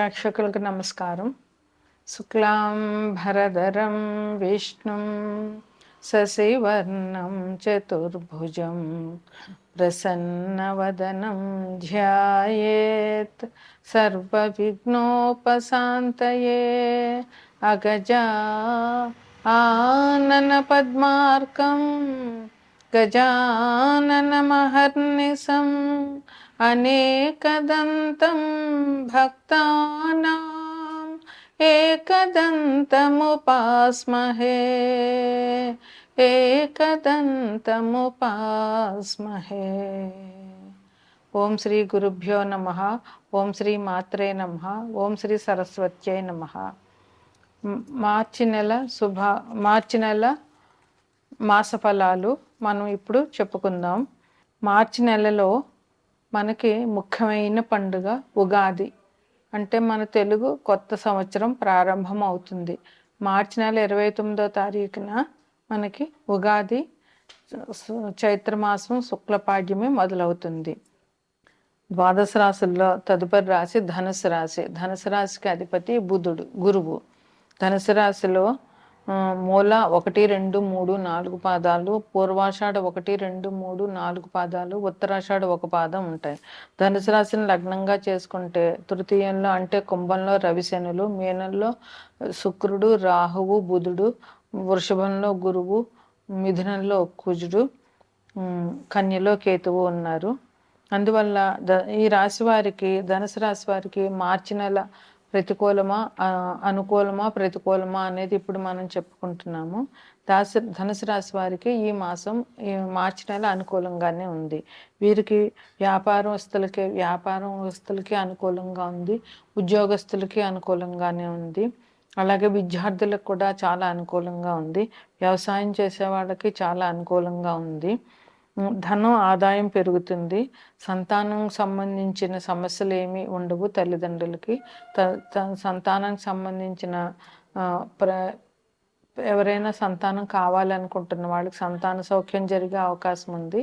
ప్రేక్షకులకు నమస్కారం. శుక్లాం భరధరం విష్ణుం శశివర్ణం చతుర్భుజం ప్రసన్నవదనం ధ్యాయేత్ సర్వవిఘ్నోపశాంతయే అగజా ఆనన పద్మార్కం గజాననమహర్నిశం అనేకదంతం భక్తానాం ఏకదంతముపాస్మహే ఏకదంతముపాస్మహే. ఓం శ్రీ గురుభ్యో నమ ఓం శ్రీ మాత్రే నమ ఓం శ్రీ సరస్వత్యై నమ. మార్చి నెల శుభ మార్చి నెల మాస ఫలాలు మనం ఇప్పుడు చెప్పుకుందాం. మార్చి నెలలో మనకి ముఖ్యమైన పండుగ ఉగాది. అంటే మన తెలుగు కొత్త సంవత్సరం ప్రారంభం అవుతుంది మార్చి నెల ఇరవై తొమ్మిదో తారీఖున మనకి ఉగాది చైత్రమాసం శుక్లపాడ్యమి మొదలవుతుంది. ద్వాదశ రాశుల్లో తదుపరి రాశి ధనుసు రాశి. ధనుసు రాశికి అధిపతి బుధుడు గురువు. ధనుసు రాశిలో మూల ఒకటి రెండు మూడు నాలుగు పాదాలు పూర్వాషాఢ ఒకటి రెండు మూడు నాలుగు పాదాలు ఉత్తరాషాఢ ఒక పాదం ఉంటాయి. ధనుసు రాశిని లగ్నంగా చేసుకుంటే తృతీయంలో అంటే కుంభంలో రవిశనులు మీనంలో శుక్రుడు రాహువు బుధుడు వృషభంలో గురువు మిథునంలో కుజుడు కన్యలో కేతువు ఉన్నారు. అందువల్ల ద ఈ రాశి వారికి ధనుసు రాశి వారికి మార్చి నెల ప్రతికూలమా అనుకూలమా ప్రతికూలమా అనేది ఇప్పుడు మనం చెప్పుకుంటున్నాము. దాస ధనుసు రాశి వారికి ఈ మాసం ఈ మార్చి నెల అనుకూలంగానే ఉంది. వీరికి వ్యాపారస్తులకి వ్యాపారస్తులకి అనుకూలంగా ఉంది. ఉద్యోగస్తులకి అనుకూలంగానే ఉంది. అలాగే విద్యార్థులకు కూడా చాలా అనుకూలంగా ఉంది. వ్యవసాయం చేసే వాళ్ళకి చాలా అనుకూలంగా ఉంది. ధనం ఆదాయం పెరుగుతుంది. సంతానం సంబంధించిన సమస్యలు ఏమి ఉండవు తల్లిదండ్రులకి. సంతానానికి సంబంధించిన ప్ర ఎవరైనా సంతానం కావాలనుకుంటున్న వాళ్ళకి సంతాన సౌఖ్యం జరిగే అవకాశం ఉంది.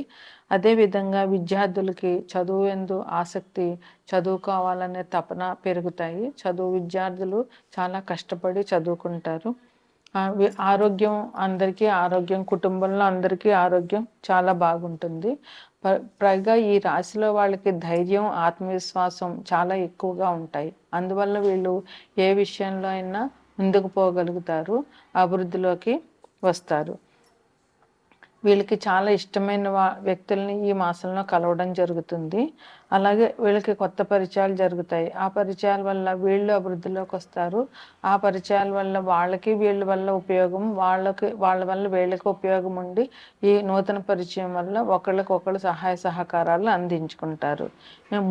అదేవిధంగా విద్యార్థులకి చదువు ఎందు ఆసక్తి చదువుకోవాలనే తపన పెరుగుతాయి. చదువు విద్యార్థులు చాలా కష్టపడి చదువుకుంటారు. ఆరోగ్యం అందరికీ ఆరోగ్యం కుటుంబంలో అందరికీ ఆరోగ్యం చాలా బాగుంటుంది. పైగా ఈ రాశిలో వాళ్ళకి ధైర్యం ఆత్మవిశ్వాసం చాలా ఎక్కువగా ఉంటాయి. అందువల్ల వీళ్ళు ఏ విషయంలో అయినా ముందుకు పోగలుగుతారు అభివృద్ధిలోకి వస్తారు. వీళ్ళకి చాలా ఇష్టమైన వ్యక్తుల్ని ఈ మాసంలో కలవడం జరుగుతుంది. అలాగే వీళ్ళకి కొత్త పరిచయాలు జరుగుతాయి. ఆ పరిచయాల వల్ల వీళ్ళు అభివృద్ధిలోకి వస్తారు. ఆ పరిచయాల వల్ల వాళ్ళకి వీళ్ళ వల్ల ఉపయోగం వాళ్ళకి వాళ్ళ వల్ల వీళ్ళకి ఉపయోగం ఉండి ఈ నూతన పరిచయం వల్ల ఒకళ్ళకి ఒకళ్ళు సహాయ సహకారాలు అందించుకుంటారు.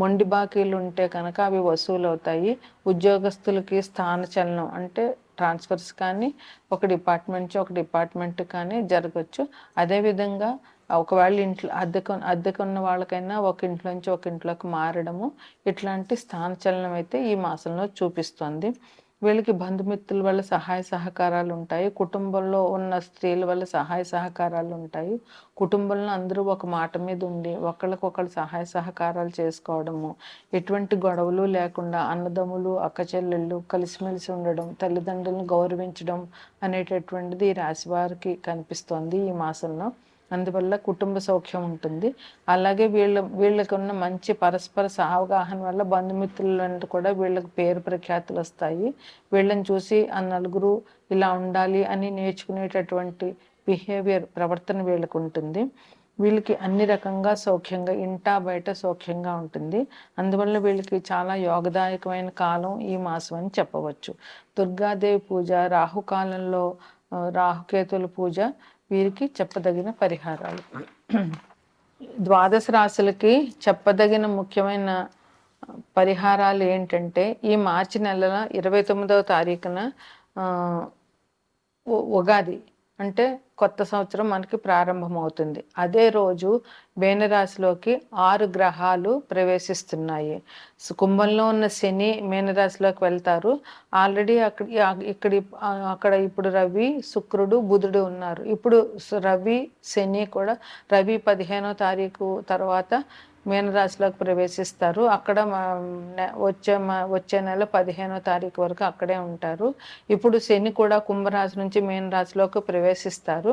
మొండి బాకీలు ఉంటే కనుక అవి వసూలు అవుతాయి ఉద్యోగస్తులకి స్థాన చలనం అంటే ట్రాన్స్ఫర్స్ కానీ ఒక డిపార్ట్మెంట్ నుంచి ఒక డిపార్ట్మెంట్ కానీ జరగచ్చు. అదేవిధంగా ఒకవేళ ఇంట్లో అద్దెకు అద్దెకు ఉన్న వాళ్ళకైనా ఒక ఇంట్లో నుంచి ఒక ఇంట్లోకి మారడము ఇట్లాంటి స్థానచలనం అయితే ఈ మాసంలో చూపిస్తుంది. వీళ్ళకి బంధుమిత్రుల వల్ల సహాయ సహకారాలు ఉంటాయి. కుటుంబంలో ఉన్న స్త్రీల వల్ల సహాయ సహకారాలు ఉంటాయి. కుటుంబంలో అందరూ ఒక మాట మీద ఉండి ఒకళ్ళకొకళ్ళు సహాయ సహకారాలు చేసుకోవడము ఎటువంటి గొడవలు లేకుండా అన్నదమ్ములు అక్క చెల్లెళ్ళు కలిసిమెలిసి ఉండడం తల్లిదండ్రులను గౌరవించడం అనేటటువంటిది ఈ రాశి వారికి కనిపిస్తోంది ఈ మాసంలో. అందువల్ల కుటుంబ సౌఖ్యం ఉంటుంది. అలాగే వీళ్ళ వీళ్ళకి ఉన్న మంచి పరస్పర అవగాహన వల్ల బంధుమిత్రులంటూ కూడా వీళ్ళకి పేరు ప్రఖ్యాతులు వస్తాయి. వీళ్ళని చూసి ఆ నలుగురు ఇలా ఉండాలి అని నేర్చుకునేటటువంటి బిహేవియర్ ప్రవర్తన వీళ్ళకు ఉంటుంది. వీళ్ళకి అన్ని రకంగా సౌఖ్యంగా ఇంటా బయట సౌఖ్యంగా ఉంటుంది. అందువల్ల వీళ్ళకి చాలా యోగదాయకమైన కాలం ఈ మాసం అని చెప్పవచ్చు. దుర్గాదేవి పూజ రాహుకాలంలో రాహుకేతుల పూజ వీరికి చెప్పదగిన పరిహారాలు. ద్వాదశ రాశులకి చెప్పదగిన ముఖ్యమైన పరిహారాలు ఏంటంటే ఈ మార్చి నెలల ఇరవై తొమ్మిదవ తారీఖున ఉగాది. అంటే కొత్త సంవత్సరం మనకి ప్రారంభమవుతుంది. అదే రోజు మీనరాశిలోకి ఆరు గ్రహాలు ప్రవేశిస్తున్నాయి. కుంభంలో ఉన్న శని మీనరాశిలోకి వెళ్తారు. ఆల్రెడీ అక్కడ ఇక్కడ అక్కడ ఇప్పుడు రవి శుక్రుడు బుధుడు ఉన్నారు. ఇప్పుడు రవి శని కూడా రవి పదిహేనో తారీఖు తర్వాత మీనరాశిలోకి ప్రవేశిస్తారు. అక్కడ వచ్చే వచ్చే నెల పదిహేనో తారీఖు వరకు అక్కడే ఉంటారు. ఇప్పుడు శని కూడా కుంభరాశి నుంచి మీనరాశిలోకి ప్రవేశిస్తారు.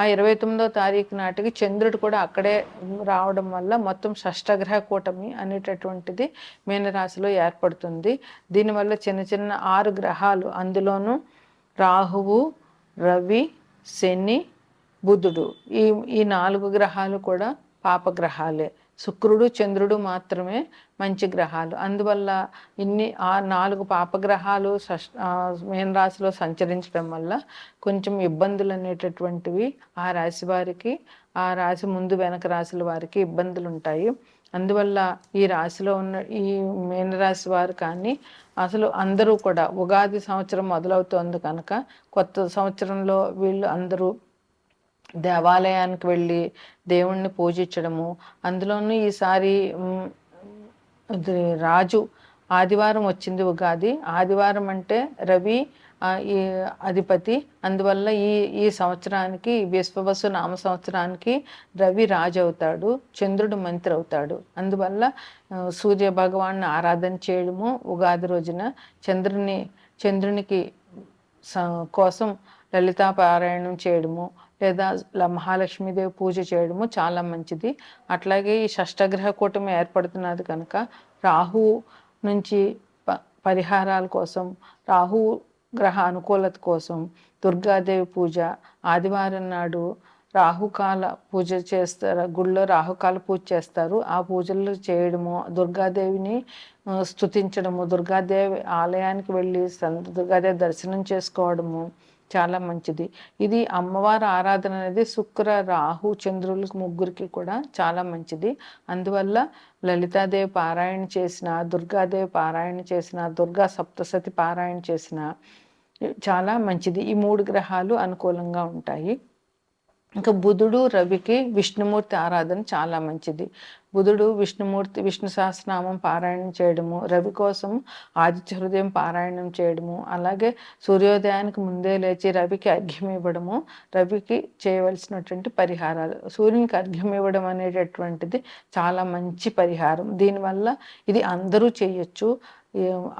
ఆ ఇరవై తొమ్మిదో తారీఖు నాటికి చంద్రుడు కూడా అక్కడే రావడం వల్ల మొత్తం షష్టగ్రహ కూటమి అనేటటువంటిది మీనరాశిలో ఏర్పడుతుంది. దీనివల్ల చిన్న చిన్న ఆరు గ్రహాలు అందులోనూ రాహువు రవి శని బుధుడు. ఈ ఈ నాలుగు గ్రహాలు కూడా పాపగ్రహాలే శుక్రుడు చంద్రుడు మాత్రమే మంచి గ్రహాలు. అందువల్ల ఇన్ని ఆ నాలుగు పాపగ్రహాలు మేన్ రాశిలో సంచరించడం వల్ల కొంచెం ఇబ్బందులు అనేటటువంటివి ఆ రాశి వారికి ఆ రాశి ముందు వెనక రాశుల వారికి ఇబ్బందులు ఉంటాయి అందువల్ల ఈ రాశిలో ఉన్న ఈ మీనరాశి వారు కానీ అసలు అందరూ కూడా ఉగాది సంవత్సరం మొదలవుతోంది కనుక కొత్త సంవత్సరంలో వీళ్ళు అందరూ దేవాలయానికి వెళ్ళి దేవుణ్ణి పూజించడము. అందులోనూ ఈసారి రాజు ఆదివారం వచ్చింది ఉగాది. ఆదివారం అంటే రవి ఈ అధిపతి. అందువల్ల ఈ ఈ సంవత్సరానికి విశ్వవసు నామ సంవత్సరానికి రవి రాజు అవుతాడు చంద్రుడు మంత్రి అవుతాడు అందువల్ల సూర్య భగవాన్ని ఆరాధన చేయడము ఉగాది రోజున చంద్రుని చంద్రునికి కోసం లలితా పారాయణం చేయడము లేదా మహాలక్ష్మీదేవి పూజ చేయడము చాలా మంచిది. అట్లాగే ఈ షష్టగ్రహ కూటమి ఏర్పడుతున్నది కనుక రాహు నుంచి ప పరిహారాల కోసం రాహు గ్రహ అనుకూలత కోసం దుర్గాదేవి పూజ ఆదివారం నాడు రాహుకాల పూజ చేస్తారు గుళ్ళో రాహుకాల పూజ చేస్తారు. ఆ పూజలు చేయడము దుర్గాదేవిని స్థుతించడము దుర్గాదేవి ఆలయానికి వెళ్ళి దుర్గాదేవి దర్శనం చేసుకోవడము చాలా మంచిది. ఇది అమ్మవారి ఆరాధన అనేది శుక్ర రాహు చంద్రులకు ముగ్గురికి కూడా చాలా మంచిది. అందువల్ల లలితాదేవి పారాయణ చేసిన దుర్గాదేవి పారాయణ చేసిన దుర్గా సప్తసతి పారాయణ చేసిన చాలా మంచిది. ఈ మూడు గ్రహాలు అనుకూలంగా ఉంటాయి. ఇంకా బుధుడు రవికి విష్ణుమూర్తి ఆరాధన చాలా మంచిది. బుధుడు విష్ణుమూర్తి విష్ణు సహస్రనామం పారాయణం చేయడము రవి కోసం ఆదిత్య హృదయం పారాయణం చేయడము అలాగే సూర్యోదయానికి ముందే లేచి రవికి అర్ఘ్యం ఇవ్వడము రవికి చేయవలసినటువంటి పరిహారాలు. సూర్యునికి అర్ఘ్యం ఇవ్వడం అనేటటువంటిది చాలా మంచి పరిహారం. దీనివల్ల ఇది అందరూ చేయొచ్చు.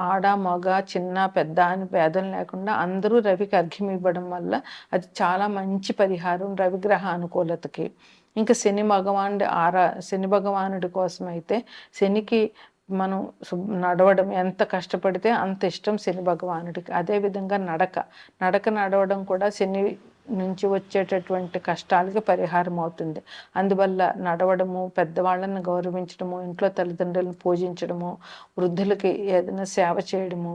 ఆడ మగ చిన్న పెద్ద అని భేదం లేకుండా అందరూ రవికి అర్ఘ్యం ఇవ్వడం వల్ల అది చాలా మంచి పరిహారం రవిగ్రహ అనుకూలతకి. ఇంకా శని భగవానుడి ఆరా శని భగవానుడి కోసం అయితే శనికి మనం నడవడం ఎంత కష్టపడితే అంత ఇష్టం శని భగవానుడికి. అదేవిధంగా నడక నడక నడవడం కూడా శని నుంచి వచ్చేటటువంటి కష్టాలకి పరిహారం అవుతుంది. అందువల్ల నడవడము పెద్దవాళ్ళని గౌరవించడము ఇంట్లో తల్లిదండ్రులను పూజించడము వృద్ధులకి ఏదైనా సేవ చేయడము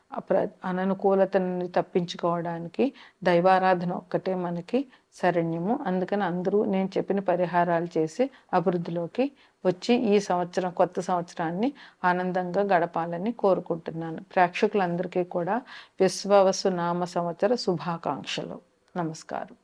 ప్ర అననుకూలతని తప్పించుకోవడానికి దైవారాధన ఒక్కటే మనకి శరణ్యము. అందుకని అందరూ నేను చెప్పిన పరిహారాలు చేసి అభివృద్ధిలోకి వచ్చి ఈ సంవత్సరం కొత్త సంవత్సరాన్ని ఆనందంగా గడపాలని కోరుకుంటున్నాను. ప్రేక్షకులందరికీ కూడా విశ్వవసు నామ సంవత్సర శుభాకాంక్షలు. నమస్కారం.